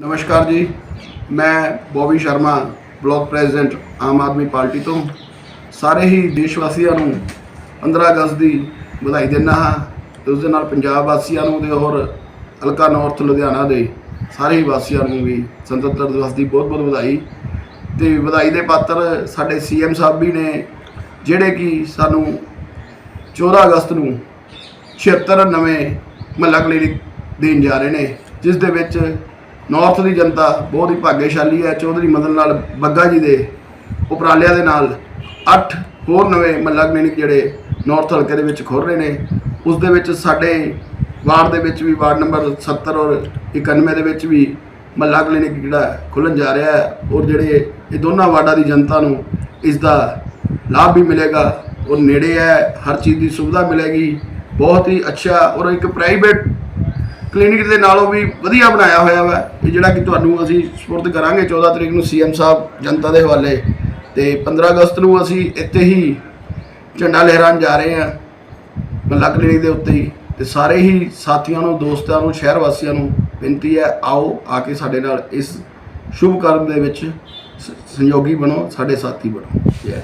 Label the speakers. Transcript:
Speaker 1: ਨਮਸਕਾਰ ਜੀ। ਮੈਂ Bobby Sharma, block president Aam Aadmi Party ਤੋਂ। ਸਾਰੇ ਹੀ ਦੇਸ਼ ਵਾਸੀਆਂ ਨੂੰ 15 ਅਗਸਤ ਦੀ ਵਧਾਈ ਦਿੰਦਾ ਹਾਂ ਤੇ ਉਸ ਦੇ ਨਾਲ ਪੰਜਾਬ ਵਾਸੀਆਂ ਨੂੰ ਤੇ ਹੋਰ ਹਲਕਾ ਨਾਰਥ ਲੁਧਿਆਣਾ ਦੇ ਸਾਰੇ ਹੀ ਵਾਸੀਆਂ ਨੂੰ ਵੀ ਸੁਤੰਤਰ ਦਿਵਸ ਦੀ ਬਹੁਤ ਬਹੁਤ ਵਧਾਈ ਤੇ ਵਧਾਈ ਦੇ ਪਾਤਰ ਸਾਡੇ ਸੀਐਮ ਸਾਹਿਬ ਵੀ ਨੇ, ਜਿਹੜੇ ਕਿ ਸਾਨੂੰ 14 ਅਗਸਤ ਨੂੰ 76 ਨਵੇਂ ਮਹੱਲਾ ਕਲੀਨਿਕ ਦੇਣ ਜਾ ਰਹੇ ਨੇ, ਜਿਸ ਦੇ ਵਿੱਚ ਨਾਰਥ ਦੀ ਜਨਤਾ ਬਹੁਤ ਹੀ ਭਾਗਿਆਸ਼ਾਲੀ ਹੈ, ਚੌਧਰੀ ਮਦਨ ਲਾਲ ਬੱਗਾ ਜੀ ਦੇ ਉਪਰਾਲਿਆਂ ਦੇ ਨਾਲ 8 ਹੋਰ ਨਵੇਂ ਮਹੱਲਾ ਕਲੀਨਿਕ ਜਿਹੜੇ ਨਾਰਥ ਹਲਕੇ ਦੇ ਵਿੱਚ ਖੁੱਲ ਰਹੇ ਨੇ, ਉਸ ਦੇ ਵਿੱਚ ਸਾਡੇ ਵਾਰਡ ਦੇ ਵਿੱਚ ਵੀ ਵਾਰਡ ਨੰਬਰ 70 ਔਰ 91 ਦੇ ਵਿੱਚ ਵੀ ਮਹੱਲਾ ਕਲੀਨਿਕ ਜਿਹੜਾ ਖੁੱਲਣ ਜਾ ਰਿਹਾ ਹੈ ਔਰ ਜਿਹੜੇ ਇਹ ਦੋਨਾਂ ਵਾਰਡਾਂ ਦੀ ਜਨਤਾ ਨੂੰ ਇਸ ਦਾ ਲਾਭ ਵੀ ਮਿਲੇਗਾ ਔਰ ਨੇੜੇ ਹੈ, ਹਰ ਚੀਜ਼ ਦੀ ਸੁਵਿਧਾ ਮਿਲੇਗੀ, ਬਹੁਤ ਹੀ ਅੱਛਾ ਔਰ ਇੱਕ ਪ੍ਰਾਈਵੇਟ ਕਲੀਨਿਕ ਦੇ ਨਾਲੋਂ ਵੀ ਵਧੀਆ ਬਣਾਇਆ ਹੋਇਆ ਵਾ ਇਹ ਜਿਹੜਾ ਕਿ ਤੁਹਾਨੂੰ ਅਸੀਂ ਸਪੁਰਦ ਕਰਾਂਗੇ 14 ਤਰੀਕ ਨੂੰ ਸੀਐਮ ਸਾਹਿਬ ਜਨਤਾ ਦੇ ਹਵਾਲੇ ਤੇ 15 ਅਗਸਤ ਨੂੰ ਅਸੀਂ ਇੱਥੇ ਹੀ ਝੰਡਾ ਲਹਿਰਾਉਣ ਜਾ ਰਹੇ ਹਾਂ ਮਹੱਲਾ ਕਲੀਨਿਕ ਦੇ ਉੱਤੇ ਹੀ। ਤੇ ਸਾਰੇ ਹੀ ਸਾਥੀਆਂ ਨੂੰ, ਦੋਸਤਾਂ ਨੂੰ, ਸ਼ਹਿਰ ਵਾਸੀਆਂ ਨੂੰ ਬੇਨਤੀ ਹੈ, ਆਓ, ਆ ਕੇ ਸਾਡੇ ਨਾਲ ਇਸ ਸ਼ੁਭ ਕਰਮ ਦੇ ਵਿੱਚ ਸ- ਸੰਯੋਗੀ ਬਣੋ, ਸਾਡੇ ਸਾਥੀ ਬਣੋ। ਜੈ